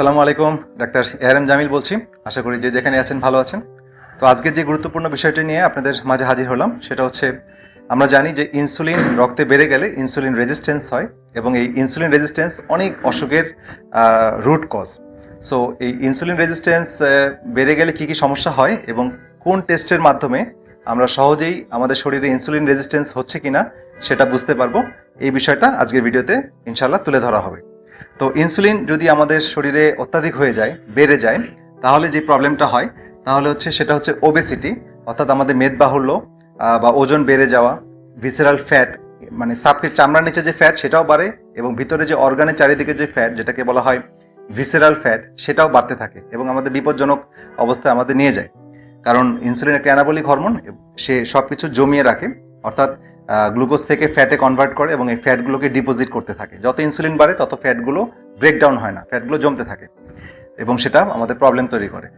সালামু আলাইকুম, doctor ARM Jamil বলছি। আশা করি যে যেখানে আছেন ভালো আছেন। তো আজকে যে গুরুত্বপূর্ণ বিষয়টি নিয়ে আপনাদের মাঝে হাজির হলাম, সেটা হচ্ছে আমরা জানি যে ইনসুলিন রক্তে বেড়ে গেলে ইনসুলিন রেজিস্ট্যান্স হয় এবং এই ইনসুলিন রেজিস্ট্যান্স অনেক অসুখের রুট কজ সো এই ইনসুলিন রেজিস্ট্যান্স বেড়ে গেলে কী কী সমস্যা হয় এবং কোন টেস্টের মাধ্যমে আমরা সহজেই আমাদের শরীরে ইনসুলিন রেজিস্ট্যান্স হচ্ছে কিনা, সেটা বুঝতে পারব। এই বিষয়টা আজকের ভিডিওতে ইনশাল্লাহ তুলে ধরা হবে। তো ইনসুলিন যদি আমাদের শরীরে অত্যাধিক হয়ে যায় বেড়ে যায় তাহলে যে প্রবলেমটা হয় তাহলে হচ্ছে সেটা হচ্ছে ওবেসিটি অর্থাৎ আমাদের মেদবাহুল্য আহ, বা ওজন বেড়ে যাওয়া ভিসেরাল ফ্যাট মানে সাপকে চামড়ার নিচে যে ফ্যাট সেটাও বাড়ে এবং ভিতরে যে অর্গানের চারিদিকে যে ফ্যাট যেটাকে বলা হয় ভিসেরাল ফ্যাট সেটাও বাড়তে থাকে এবং আমাদের বিপজ্জনক অবস্থায় আমাদের নিয়ে যায়। কারণ ইনসুলিন একটা অ্যানাবলিক হরমোন সে সব কিছু জমিয়ে রাখে অর্থাৎ গ্লুকোজ থেকে ফ্যাটে কনভার্ট করে এবং এই ফ্যাটগুলোকে ডিপোজিট করতে থাকে। যত ইনসুলিন বাড়ে, তত ফ্যাটগুলো ব্রেকডাউন হয় না, ফ্যাটগুলো জমতে থাকে এবং সেটা আমাদের প্রবলেম তৈরি করে।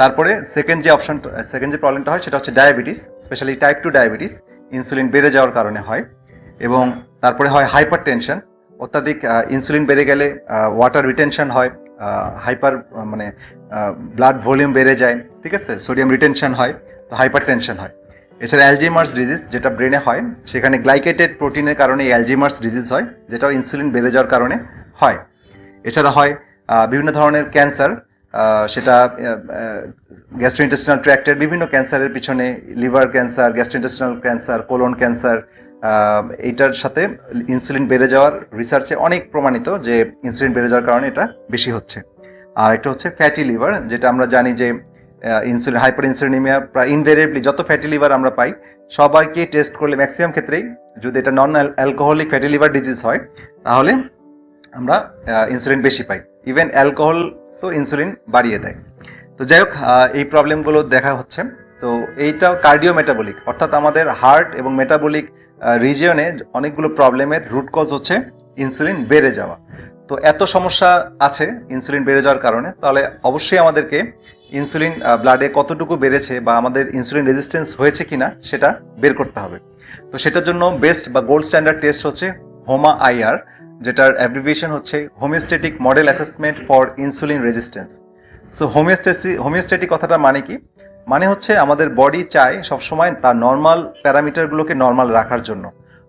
তারপরে সেকেন্ড যে অপশন সেকেন্ড যে প্রবলেমটা হয়, সেটা হচ্ছে diabetes specially type two diabetes insulin বেড়ে যাওয়ার কারণে হয় এবং তারপরে হয় হাইপার টেনশন অত্যাধিক ইনসুলিন বেড়ে গেলে ওয়াটার রিটেনশন হয় হাইপার মানে ব্লাড ভলিউম বেড়ে যায়, ঠিক আছে? সোডিয়াম রিটেনশন হয়, তো হাইপার টেনশন হয়। এছাড়া অ্যালজিমার্স ডিজিজ যেটা ব্রেনে হয়, সেখানে গ্লাইকেটেড প্রোটিনের কারণে অ্যালজিমার্স ডিজিজ হয়, যেটাও ইনসুলিন বেড়ে যাওয়ার কারণে হয়। এছাড়া হয় বিভিন্ন ধরনের ক্যান্সার সেটা গ্যাস্ট্রোইন্টেস্টিনাল ট্র্যাক্টের বিভিন্ন ক্যান্সারের পিছনে liver cancer gastrointestinal cancer colon cancer এইটার সাথে ইনসুলিন বেড়ে যাওয়ার রিসার্চে অনেক প্রমাণিত যে ইনসুলিন বেড়ে যাওয়ার কারণে এটা বেশি হচ্ছে। আর এটা হচ্ছে ফ্যাটি লিভার যেটা আমরা জানি যে ইনসুলিন হাইপার ইনসুলিনিমিয়া প্রায় ইনভেরিয়েবলি যত ফ্যাটি লিভার আমরা পাই, সবাইকে টেস্ট করলে ম্যাক্সিমাম ক্ষেত্রেই যদি এটা non alcoholic fatty liver disease হয়, তাহলে আমরা ইনসুলিন বেশি পাই। ইভেন অ্যালকোহল তো ইনসুলিন বাড়িয়ে দেয়। তো যাই হোক এই প্রবলেমগুলো দেখা হচ্ছে। তো এইটাও কার্ডিও মেটাবলিক অর্থাৎ আমাদের হার্ট এবং মেটাবলিক রিজিয়নে অনেকগুলো প্রবলেমের রুট কজ হচ্ছে ইনসুলিন বেড়ে যাওয়া। তো এত সমস্যা আছে ইনসুলিন বেড়ে যাওয়ার কারণে, তাহলে অবশ্যই আমাদেরকে ইনসুলিন ব্লাডে কতটুকু বেড়েছে বা আমাদের ইনসুলিন রেজিস্ট্যান্স হয়েছে কিনা সেটা বের করতে হবে। তো সেটার জন্য বেস্ট বা গোল্ড স্ট্যান্ডার্ড টেস্ট হচ্ছে হোমা আইআর যেটার অ্যাব্রিভিয়েশন হচ্ছে homeostatic model assessment for insulin resistance so homeostasis homeostatic কথাটা মানে কি? মানে হচ্ছে আমাদের বডি চায় সবসময় তার নর্মাল প্যারামিটারগুলোকে নর্মাল রাখার জন্য।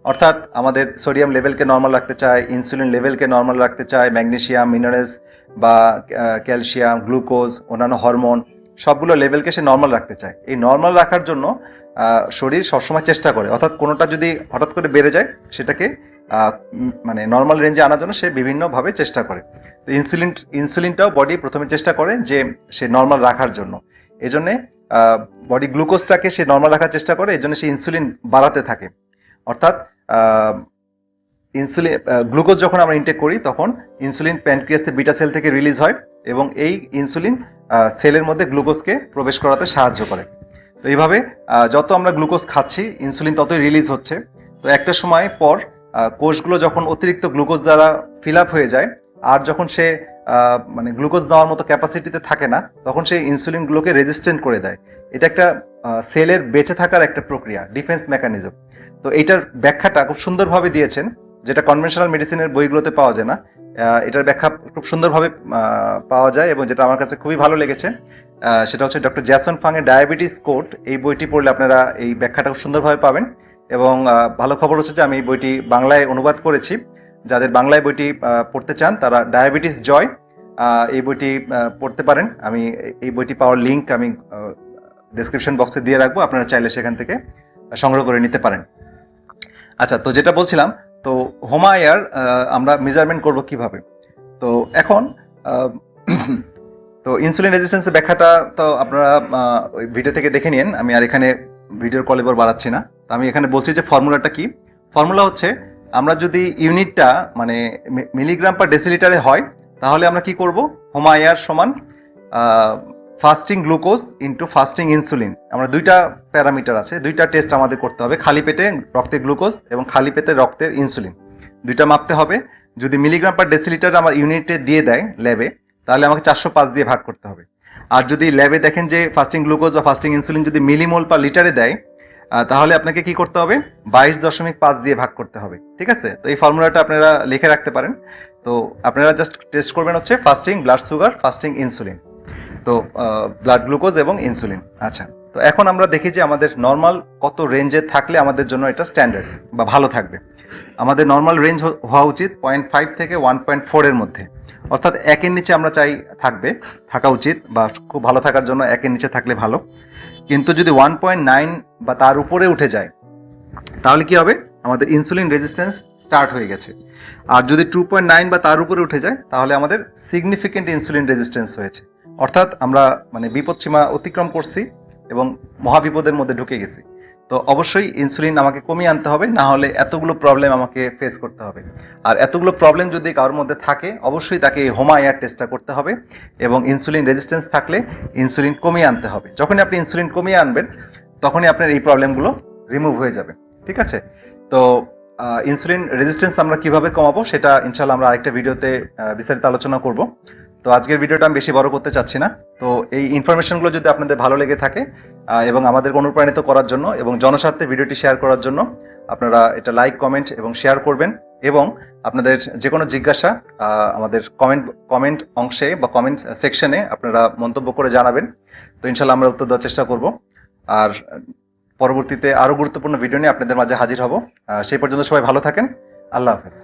অর্থাৎ আমাদের সোডিয়াম লেভেলকে নর্মাল রাখতে চায় ইনসুলিন লেভেলকে নর্মাল রাখতে চায় ম্যাগনেসিয়াম মিনারেলস বা ক্যালসিয়াম, গ্লুকোজ, অন্যান্য হরমোন, সবগুলো লেভেলকে সে নর্মাল রাখতে চায়। এই নর্মাল রাখার জন্য শরীর সবসময় চেষ্টা করে। অর্থাৎ কোনোটা যদি হঠাৎ করে বেড়ে যায়, সেটাকে মানে নর্মাল রেঞ্জে আনার জন্য সে বিভিন্নভাবে চেষ্টা করে। তো ইনসুলিন ইনসুলিনটাও বডি প্রথমে চেষ্টা করে যে, সে নর্মাল রাখার জন্য। এই জন্যে বডি গ্লুকোজটাকে সে নর্মাল রাখার চেষ্টা করে এই জন্য সে ইনসুলিন বাড়াতে থাকে। অর্থাৎ ইনসুলিন গ্লুকোজ যখন আমরা ইনটেক করি, তখন ইনসুলিন প্যানক্রিয়াসে বিটা সেল থেকে রিলিজ হয় এবং এই ইনসুলিন সেলের মধ্যে গ্লুকোজকে প্রবেশ করাতে সাহায্য করে। তো এইভাবে যত আমরা গ্লুকোজ খাচ্ছি, ইনসুলিন ততই রিলিজ হচ্ছে। তো একটা সময় পর কোষগুলো যখন অতিরিক্ত গ্লুকোজ দ্বারা ফিল আপ হয়ে যায়, আর যখন সে মানে গ্লুকোজ নেওয়ার মতো ক্যাপাসিটিতে থাকে না, তখন সে ইনসুলিনগুলোকে রেজিস্ট্যান্ট করে দেয়। এটা একটা সেলের বেঁচে থাকার একটা প্রক্রিয়া ডিফেন্স মেকানিজম তো এইটার ব্যাখ্যাটা খুব সুন্দরভাবে দিয়েছেন। যেটা কনভেনশনাল মেডিসিনের বইগুলোতে পাওয়া যায় না এটার ব্যাখ্যা খুব সুন্দরভাবে পাওয়া যায় এবং যেটা আমার কাছে খুবই ভালো লেগেছে সেটা হচ্ছে ডক্টর জ্যাসন ফাংয়ের ডায়াবেটিস কোড এই বইটি পড়লে আপনারা এই ব্যাখ্যাটা খুব সুন্দরভাবে পাবেন এবং ভালো খবর হচ্ছে যে আমি এই বইটি বাংলায় অনুবাদ করেছি। যাদের বাংলায় বইটি পড়তে চান তারা ডায়াবেটিস জয় এই বইটি পড়তে পারেন। আমি এই বইটি পাওয়ার লিঙ্ক আমি ডিসক্রিপশন বক্সে দিয়ে রাখব, আপনারা চাইলে সেখান থেকে সংগ্রহ করে নিতে পারেন। আচ্ছা তো যেটা বলছিলাম তো হোমা এয়ার আমরা মেজারমেন্ট করব কীভাবে? তো এখন তো ইনসুলিন রেজিস্ট্যান্সের ব্যাখ্যাটা তো আপনারা ওই ভিডিও থেকে দেখে নিন। আমি আর এখানে ভিডিওর কল এবার বাড়াচ্ছি না। তো আমি এখানে বলছি যে ফর্মুলাটা কি? ফর্মুলা হচ্ছে, আমরা যদি ইউনিটটা মানে মিলিগ্রাম পার ডেসিলিটারে হয়, তাহলে আমরা কি করব? হোমা এয়ার সমান fasting glucose into fasting insulin. আমরা দুইটা প্যারামিটার আছে, দুইটা টেস্ট আমাদের করতে হবে, খালি পেটে রক্তের গ্লুকোজ এবং খালি পেটে রক্তের ইনসুলিন। দুইটা মাপতে হবে, যদি মিলিগ্রাম পার ডেসিলিটার আমার ইউনিটে দিয়ে দেয় ল্যাবে, তাহলে আমাকে চারশো পাঁচ দিয়ে ভাগ করতে হবে। আর যদি ল্যাবে দেখেন যে ফাস্টিং গ্লুকোজ বা ফাস্টিং ইনসুলিন যদি মিলিমোল পার লিটারে দেয় তাহলে আপনাকে কি করতে হবে? বাইশ দশমিক পাঁচ দিয়ে ভাগ করতে হবে, ঠিক আছে? তো এই ফর্মুলাটা আপনারা লিখে রাখতে পারেন। তো আপনারা জাস্ট টেস্ট করবেন হচ্ছে fasting blood sugar, fasting insulin. তো ব্লাড গ্লুকোজ এবং ইনসুলিন আচ্ছা তো এখন আমরা দেখি যে আমাদের নর্মাল কত রেঞ্জে থাকলে আমাদের জন্য এটা স্ট্যান্ডার্ড বা ভালো থাকবে। আমাদের নর্মাল রেঞ্জ হওয়া উচিত পয়েন্ট ফাইভ থেকে ওয়ান পয়েন্ট ফোরের মধ্যে। অর্থাৎ একের নিচে আমরা চাই থাকবে, থাকা উচিত বা খুব ভালো থাকার জন্য একের নিচে থাকলে ভালো। কিন্তু যদি ওয়ান পয়েন্ট নাইন বা তার উপরে উঠে যায়, তাহলে কি হবে? আমাদের ইনসুলিন রেজিস্ট্যান্স স্টার্ট হয়ে গেছে। আর যদি টু পয়েন্ট নাইন বা তার উপরে উঠে যায়, তাহলে আমাদের সিগনিফিকেন্ট ইনসুলিন রেজিস্ট্যান্স হয়েছে। অর্থাৎ আমরা মানে বিপদসীমা অতিক্রম করছি এবং মহাবিপদের মধ্যে ঢুকে গেছি। তো অবশ্যই ইনসুলিন আমাকে কমিয়ে আনতে হবে, না হলে এতগুলো প্রবলেম আমাকে ফেস করতে হবে। আর এতগুলো প্রবলেম যদি কারোর মধ্যে থাকে, অবশ্যই তাকে হোমা এয়ার টেস্টটা করতে হবে এবং ইনসুলিন রেজিস্ট্যান্স থাকলে ইনসুলিন কমিয়ে আনতে হবে। যখনই আপনি ইনসুলিন কমিয়ে আনবেন, তখনই আপনার এই প্রবলেমগুলো রিমুভ হয়ে যাবে। ঠিক আছে? তো ইনসুলিন রেজিস্ট্যান্স আমরা কীভাবে কমাবো সেটা ইনশাল্লাহ আমরা আরেকটা ভিডিওতে বিস্তারিত আলোচনা করব। তো আজকের ভিডিওটা আমি বেশি বড় করতে চাচ্ছি না। তো এই ইনফরমেশনগুলো যদি আপনাদের ভালো লেগে থাকে এবং আমাদেরকে অনুপ্রাণিত করার জন্য এবং জনস্বার্থে ভিডিওটি শেয়ার করার জন্য আপনারা এটা লাইক কমেন্ট এবং শেয়ার করবেন এবং আপনাদের যে কোনো জিজ্ঞাসা আমাদের কমেন্ট কমেন্ট অংশে বা কমেন্ট সেকশনে আপনারা মন্তব্য করে জানাবেন। তো ইনশাল্লাহ আমরা উত্তর দেওয়ার চেষ্টা করব। আর পরবর্তীতে আরও গুরুত্বপূর্ণ ভিডিও নিয়ে আপনাদের মাঝে হাজির হব। সেই পর্যন্ত সবাই ভালো থাকেন। আল্লাহ হাফেজ।